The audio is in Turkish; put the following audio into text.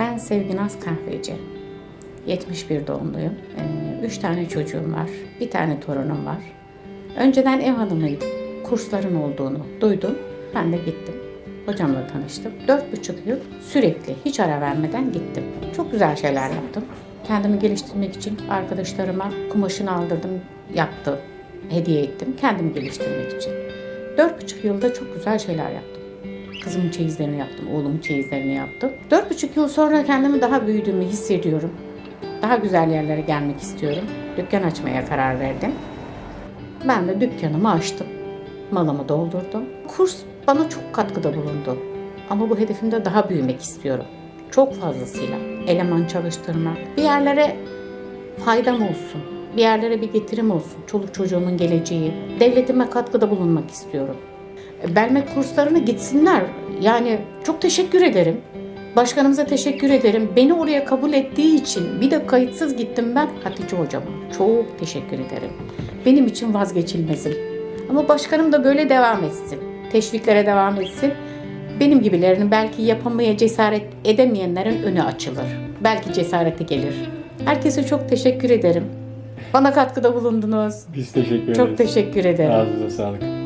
Ben Sevginaz Kahveci. 71 doğumluyum. 3 tane çocuğum var. Bir tane torunum var. Önceden ev hanımıydım. Kursların olduğunu duydum. Ben de gittim. Hocamla tanıştım. Dört buçuk yıl sürekli hiç ara vermeden gittim. Çok güzel şeyler yaptım. Kendimi geliştirmek için arkadaşlarıma kumaşını aldırdım, yaptım. Hediye ettim. Kendimi geliştirmek için. Dört buçuk yılda çok güzel şeyler yaptım. Kızımın çeyizlerini yaptım, oğlumun çeyizlerini yaptım. Dört buçuk yıl sonra kendimi daha büyüdüğümü hissediyorum. Daha güzel yerlere gelmek istiyorum. Dükkan açmaya karar verdim. Ben de dükkanımı açtım. Malımı doldurdum. Kurs bana çok katkıda bulundu. Ama bu hedefimde daha büyümek istiyorum. Çok fazlasıyla. Eleman çalıştırmak. Bir yerlere faydam olsun. Bir yerlere bir getirim olsun. Çoluk çocuğumun geleceği. Devletime katkıda bulunmak istiyorum. Belmek kurslarına gitsinler. Yani çok teşekkür ederim. Başkanımıza teşekkür ederim. Beni oraya kabul ettiği için bir de kayıtsız gittim ben Hatice hocama. Çok teşekkür ederim. Benim için vazgeçilmezim. Ama başkanım da böyle devam etsin. Teşviklere devam etsin. Benim gibilerinin belki yapamaya cesaret edemeyenlerin önü açılır. Belki cesareti gelir. Herkese çok teşekkür ederim. Bana katkıda bulundunuz. Biz teşekkür ederiz. Çok teşekkür ederim. Ağzınıza sağlık.